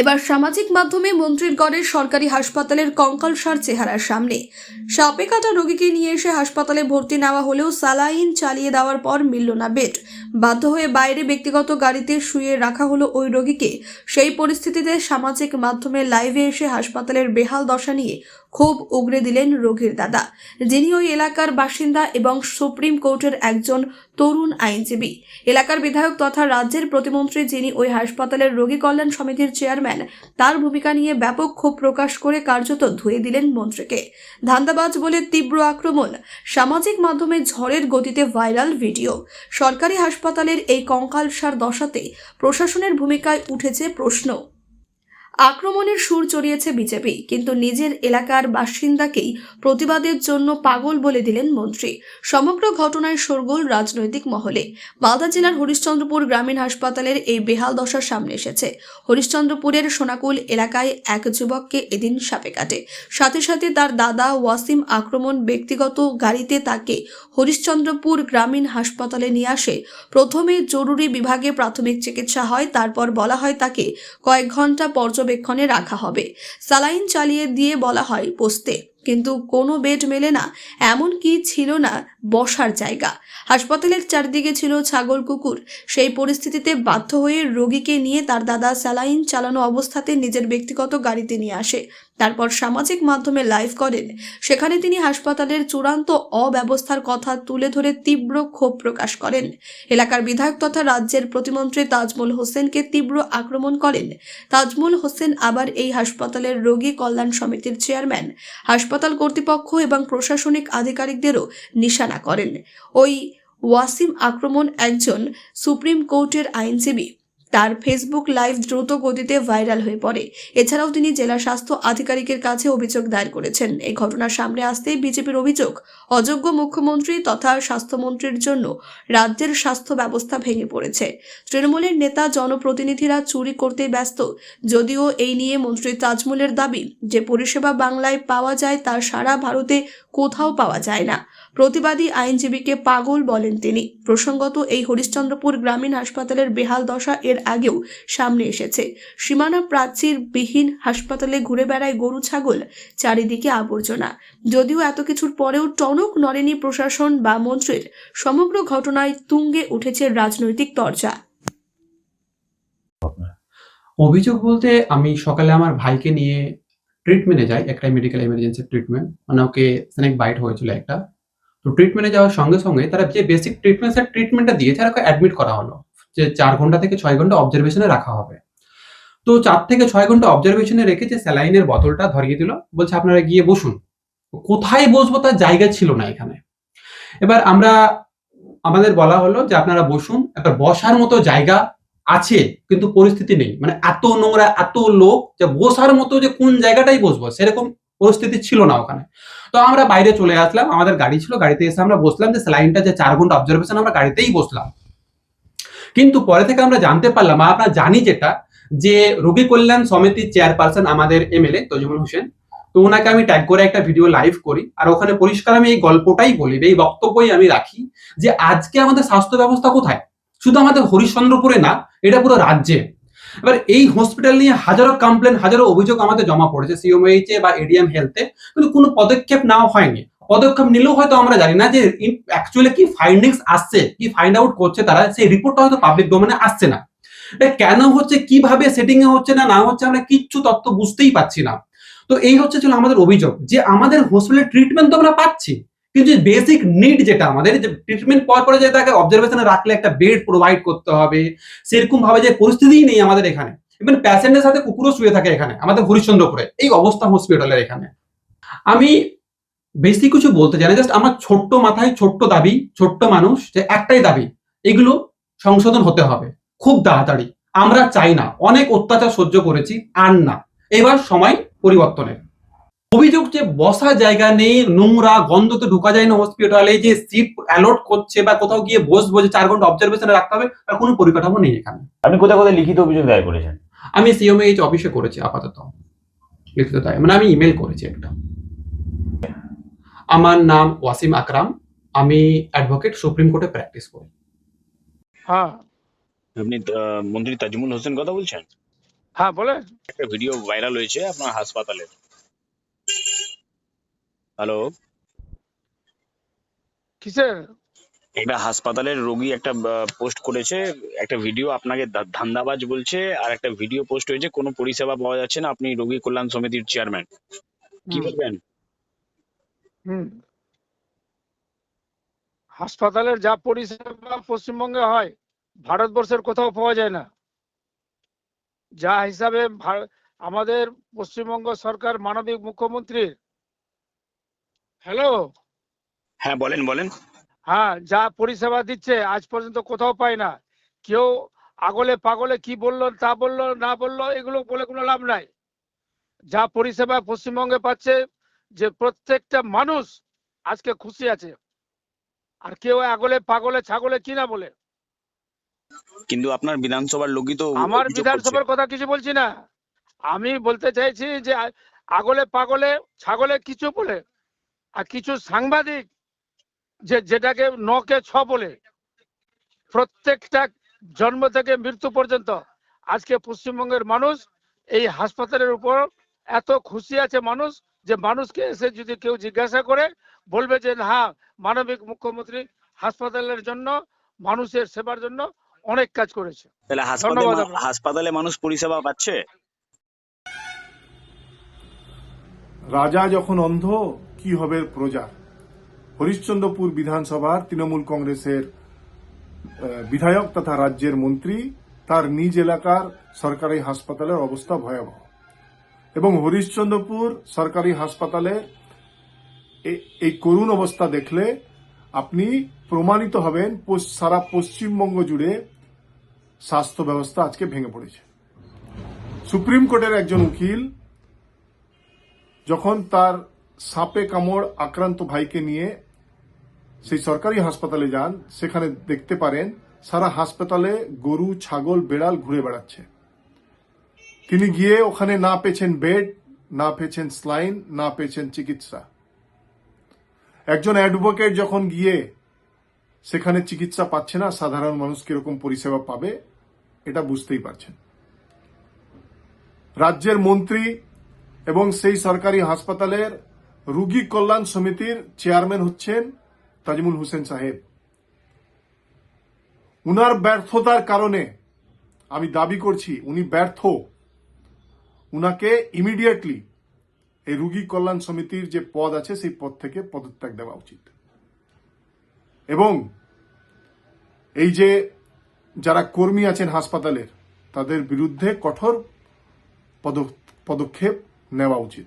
এবার সামাজিক মাধ্যমে মন্ত্রীর গড়ের সরকারি হাসপাতালের কঙ্কালসার চেহারার সামনে। সাপে কাটা রোগীকে নিয়ে এসে হাসপাতালে ভর্তি নেওয়া হলেও সালাইন চালিয়ে দেওয়ার পর মিলল না বেড। বাধ্য হয়ে বাইরে ব্যক্তিগত গাড়িতে শুয়ে রাখা হলো ওই রোগীকে। সেই পরিস্থিতিতে সামাজিক মাধ্যমে লাইভে এসে হাসপাতালের বেহাল দশা নিয়ে ক্ষোভ উগরে দিলেন রোগীর দাদা, যিনি ওই এলাকার বাসিন্দা এবং সুপ্রিম কোর্টের একজন তরুণ আইনজীবী। এলাকার বিধায়ক তথা রাজ্যের প্রতিমন্ত্রী যিনি ওই হাসপাতালের রোগী কল্যাণ সমিতির চেয়ারম্যান, তার ভূমিকা নিয়ে ব্যাপক ক্ষোভ প্রকাশ করে কার্যত ধুয়ে দিলেন মন্ত্রীকে। ধান্দাবাজ বলে তীব্র আক্রমণ, সামাজিক মাধ্যমে ঝড়ের গতিতে ভাইরাল ভিডিও। সরকারি হাসপাতালের এই কঙ্কালসার দশাতে প্রশাসনের ভূমিকায় উঠেছে প্রশ্ন। আক্রমণের সুর চড়িয়েছে বিজেপি, কিন্তু নিজের এলাকার বাসিন্দাকেই প্রতিবাদের জন্য পাগল বলে দিলেন মন্ত্রী। সমগ্র ঘটনায় শোরগোল রাজনৈতিক মহলে। মালদা জেলার হরিশ্চন্দ্রপুর গ্রামীণ হাসপাতালের এই বেহাল দশার সামনে এসেছে। হরিশ্চন্দ্রপুরের সোনাকুল এলাকায় এক যুবককে এদিন সাপে কাটে। সাথে সাথে তার দাদা ওয়াসিম আক্রমণ ব্যক্তিগত গাড়িতে তাকে হরিশ্চন্দ্রপুর গ্রামীণ হাসপাতালে নিয়ে আসে। প্রথমে জরুরি বিভাগে প্রাথমিক চিকিৎসা হয়, তারপর বলা হয় তাকে কয়েক ঘণ্টা পর্যবেক্ষণে রাখা হবে। সালাইন চালিয়ে দিয়ে বলা হয় বসতে কিন্তু কোনো বেড মেলে না, এমন কি ছিল না বসার জায়গা। হাসপাতালের চারদিকে ছিল ছাগল, কুকুর। সেই পরিস্থিতিতে বাধ্য হয়ে রোগীকে নিয়ে তার দাদা স্যালাইন চালানো অবস্থাতে নিজের ব্যক্তিগত গাড়িতে নিয়ে আসে। তারপর সামাজিক মাধ্যমে লাইভ করেন। সেখানে তিনি হাসপাতালের চূড়ান্ত অব্যবস্থার কথা তুলে ধরে তীব্র ক্ষোভ প্রকাশ করেন। এলাকার বিধায়ক তথা রাজ্যের প্রতিমন্ত্রী তাজমুল হোসেনকে তীব্র আক্রমণ করেন। তাজমুল হোসেন আবার এই হাসপাতালের রোগী কল্যাণ সমিতির চেয়ারম্যান। হাসপাতাল কর্তৃপক্ষ এবং প্রশাসনিক আধিকারিকদেরও নিশানা করেন। ওই ওয়াসিম আক্রমণ একজন সুপ্রিম কোর্টের আইনজীবী তার ফেসবুক লাইভ দ্রুত গতিতে ভাইরাল হয়ে পড়ে। এছাড়াও তিনি জেলা স্বাস্থ্য আধিকারিকের কাছে অভিযোগ দায়ের করেছেন। এই ঘটনার সামনে আসতেই বিজেপির অভিযোগ, অযোগ্য মুখ্যমন্ত্রী তথা স্বাস্থ্যমন্ত্রীর জন্য রাজ্যের স্বাস্থ্য ব্যবস্থা ভেঙে পড়েছে। তৃণমূলের নেতা, জনপ্রতিনিধিরা চুরি করতে ব্যস্ত। যদিও এই নিয়ে মন্ত্রী তাজমুলের দাবি যে পরিষেবা বাংলায় পাওয়া যায় তা সারা ভারতে কোথাও পাওয়া যায় না। প্রতিবাদী আইনজীবীকে পাগল বলেন তিনি। প্রসঙ্গত, এই হরিশ্চন্দ্রপুর গ্রামীণ হাসপাতালের বেহাল দশা এর আগেও সামনে এসেছে। সীমানা প্রাচীর বিহীন হাসপাতালে ঘুরে বেড়ায় গরু, ছাগল, চারিদিকে আবর্জনা। যদিও এত কিছুর পরেও টনক নরেনি প্রশাসন বা মন্ত্রীর, সমগ্র ঘটনায় তুঙ্গে উঠেছে রাজনৈতিক তরজা। অভিযোগ বলতে আমি সকালে আমার ভাইকে নিয়ে ট্রিটমেন্টে যাই, একটা মেডিকেল এমার্জেন্সি ট্রিটমেন্ট মানে ওকে স্নেক বাইট হয়েছিল একটা। তো ট্রিটমেন্টে যাওয়ার সঙ্গে সঙ্গে তারা যে বেসিক ট্রিটমেন্ট স্যার ট্রিটমেন্টটা দিয়েছে আর অ্যাডমিট করা হলো। যে চার ঘণ্টা থেকে ছয় ঘণ্টা অবজারভেশনে রাখা হবে। তো চার থেকে ছয় ঘণ্টা অবজারভেশনে রেখে যে স্যালাইনের বোতলটা ধরিয়ে দিল, বলছে আপনারা গিয়ে বসুন। কোথায় বসবো তার জায়গা ছিল না এখানে। এবার আমরা, আমাদের বলা হলো যে আপনারা বসুন, এবার বসার মতো জায়গা আছে, কিন্তু পরিস্থিতি নেই। মানে এত নোংরা, এত লোক যে বসার মতো যে কোন জায়গাটাই বসবো, সেরকম পরিস্থিতি ছিল না ওখানে। তো আমরা বাইরে চলে আসলাম, আমাদের গাড়ি ছিল, গাড়িতে এসে আমরা বসলাম যে স্যালাইনটা যে চার ঘণ্টা অবজারভেশন আমরা গাড়িতেই বসলাম। কিন্তু পরে থেকে আমরা জানতে পারলাম আমরা জানি যেটা, যে রোগী কল্যাণ সমিতির চেয়ারপারসন আমাদের এমএলএ তজিমুল হোসেন, তো ওনাকে আমি ট্যাগ করে একটা ভিডিও লাইভ করি, আর ওখানে পরিষ্কার আমি এই গল্পটাই বলি, এই বক্তব্যই আমি রাখি যে আজকে আমাদের স্বাস্থ্য ব্যবস্থা কোথায়? শুধু আমাদের হরিশ্চন্দ্রপুরে না, এটা পুরো রাজ্যে। এবার এই হসপিটাল নিয়ে হাজারো কমপ্লেন হাজারো অভিযোগ আমাদের জমা পড়েছে সিওমএইচ এ বা এডিএম হেলথে কিন্তু কোনো পদক্ষেপ নেওয়া হয়নি। পদক্ষেপ নিলেও হয়তো আমরা জানি না যে অ্যাকচুয়ালি কি ফাইন্ডিংস আসছে, কি ফাইন্ড আউট করছে তারা, সেই রিপোর্টটা হয়তো পাবলিক ডোমেনে আসছে না। কেন হচ্ছে, কীভাবে সেটিং এ হচ্ছে না না হচ্ছে, আমরা কিচ্ছু তথ্য বুঝতেই পাচ্ছি না। তো এই হচ্ছে ছিল আমাদের অভিযোগ, যে আমাদের হসপিটালের ট্রিটমেন্ট তো আমরা পাচ্ছি। কিন্তু বেসিক নিড যেটা আমাদের যে ট্রিটমেন্ট পর পরে যে তাকে অবজারভেশনে রাখলে একটা বেড প্রোভাইড করতে হবে সেরকম ভাবে যে পরিস্থিতিই নেই আমাদের এখানে। ইভেন প্যাসেন্টের সাথে কুকুরও শুয়ে থাকে এখানে, আমাদের হরিশ্চন্দ্রপুরে, এই অবস্থা হসপিটালের এখানে। আমি বেশি কিছু বলতে চাই না জাস্ট আমার ছোট্ট মাথায় ছোট্ট দাবি, ছোট্ট মানুষ, যে একটাই দাবি, এগুলো সংশোধন হতে হবে, খুব তাড়াতাড়ি। আমরা চাই না, অনেক অত্যাচার সহ্য করেছি, আর না। এবার সময় পরিবর্তনের। অভিযোগ যে বসা জায়গা নেই নোংরা গন্ধতে ঢোকা যায় না হসপিটালে যে সিট অ্যালট করছে বা কোথাও গিয়ে বসবো যে চার ঘণ্টা অবজারভেশনে রাখতে হবে তার কোনো পরিকাঠামো নেই এখানে। আপনি কোথায় কোথায় লিখিত অভিযোগ দায়ের করেছেন? আমি সিএমএইচ অফিসে করেছি আপাতত। লিখিত তাই মানে আমি ইমেল করেছি একটা। আমার নাম ওয়াসিম আকরাম আমি অ্যাডভোকেট সুপ্রিম কোর্টে প্র্যাকটিস করি। হ্যাঁ। আপনি মন্ত্রী তাজমুল হোসেন কথা বলছেন? হ্যাঁ বলেন। একটা ভিডিও ভাইরাল হয়েছে আপনার হাসপাতালের হ্যালো? কিসের? একটা হাসপাতালের রোগী একটা পোস্ট করেছে একটা ভিডিও আপনাকে ধান্দাবাজ বলছে আর একটা ভিডিও পোস্ট হয়েছে কোনো পরিষেবা পাওয়া যাচ্ছে না আপনি রোগী কল্যাণ সমিতির চেয়ারম্যান। কি বলবেন? হাসপাতালের যা পরিষেবা পশ্চিমবঙ্গে হয় ভারতবর্ষের কোথাও পাওয়া যায় না। যা হিসাবে আমাদের পশ্চিমবঙ্গ সরকার মানবিক মুখ্যমন্ত্রীর হ্যালো? হ্যাঁ বলেন বলেন। হ্যাঁ যা পরিষেবা দিচ্ছে আজ পর্যন্ত কোথাও পায় না। কেউ আগলে পাগলে কি বলল তা বলল না বলল এগুলো বলে কোনো লাভ নাই। যা পরিষেবা পশ্চিমবঙ্গে পাচ্ছে যে প্রত্যেকটা মানুষ আজকে খুশি আছে। আর কেউ আগলে পাগলে ছাগলে কি না বলে? কিন্তু আপনার বিধানসভার লোকই তো আমার বিধানসভার কথা কিছু বলছি না। আমি বলতে চাইছি যে আগলে পাগলে ছাগলে কিছু বলে। আর কিছু সাংবাদিক যে যেটাকে নকে ছ বলে প্রত্যেকটা জন্ম থেকে মৃত্যু পর্যন্ত আজকে পশ্চিমবঙ্গের মানুষ এই হাসপাতালের উপর এত খুশি আছে মানুষ যে মানুষকে এসে যদি কেউ জিজ্ঞাসা করে বলবে যে হ্যাঁ মানবিক মুখ্যমন্ত্রী হাসপাতালের জন্য মানুষের সেবার জন্য অনেক কাজ করেছে। তাহলে হাসপাতালে মানুষ পরিষেবা পাচ্ছে? রাজা যখন অন্ধ কি হবে প্রজা হরিশ্চন্দ্রপুর বিধানসভার তৃণমূল কংগ্রেসের বিধায়ক তথা রাজ্যের মন্ত্রী, তার নিজ এলাকার সরকারি হাসপাতালের অবস্থা ভয়াবহ। এবং হরিশ্চন্দ্রপুর সরকারি হাসপাতালে এই করুণ অবস্থা দেখলে আপনি প্রমাণিত হবেন সারা পশ্চিমবঙ্গ জুড়ে স্বাস্থ্য ব্যবস্থা আজকে ভেঙে পড়েছে। সুপ্রিম কোর্টের একজন উকিল যখন তার সাপে কামড় আক্রান্ত ভাইকে নিয়ে সেই সরকারি হাসপাতালে যান। সেখানে দেখতে পারেন, সারা হাসপাতালে গরু, ছাগল, বেড়াল ঘুরে বেড়াচ্ছে। তিনি গিয়ে ওখানে না পেয়েছেন বেড, না পেয়েছেন স্লাইন, না পেয়েছেন চিকিৎসা। একজন অ্যাডভোকেট যখন গিয়ে সেখানে চিকিৎসা পাচ্ছে না, সাধারণ মানুষ কীরকম পরিষেবা পাবে, এটা বুঝতেই পারছেন। রাজ্যের মন্ত্রী এবং সেই সরকারি হাসপাতালের রুগী কল্যাণ সমিতির চেয়ারম্যান হচ্ছেন তাজমুল হোসেন সাহেব। উনার ব্যর্থতার কারণে আমি দাবি করছি উনি ব্যর্থ। উনাকে ইমিডিয়েটলি এই রুগী কল্যাণ সমিতির যে পদ আছে সেই পদ থেকে পদত্যাগ দেওয়া উচিত। এবং এই যে যারা কর্মী আছেন হাসপাতালের, তাদের বিরুদ্ধে কঠোর পদ- পদক্ষেপ নেওয়া উচিত।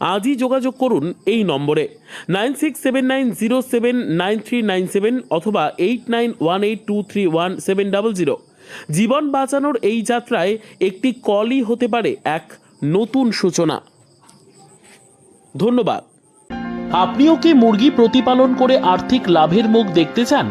আজই যোগাযোগ করুন এই নম্বরে nine six seven nine zero seven nine three nine seven অথবা eight nine one eight two three one seven double zero জীবন বাঁচানোর এই যাত্রায় একটি কলই হতে পারে এক নতুন সূচনা। ধন্যবাদ। আপনিও কি মুরগি প্রতিপালন করে আর্থিক লাভের মুখ দেখতে চান?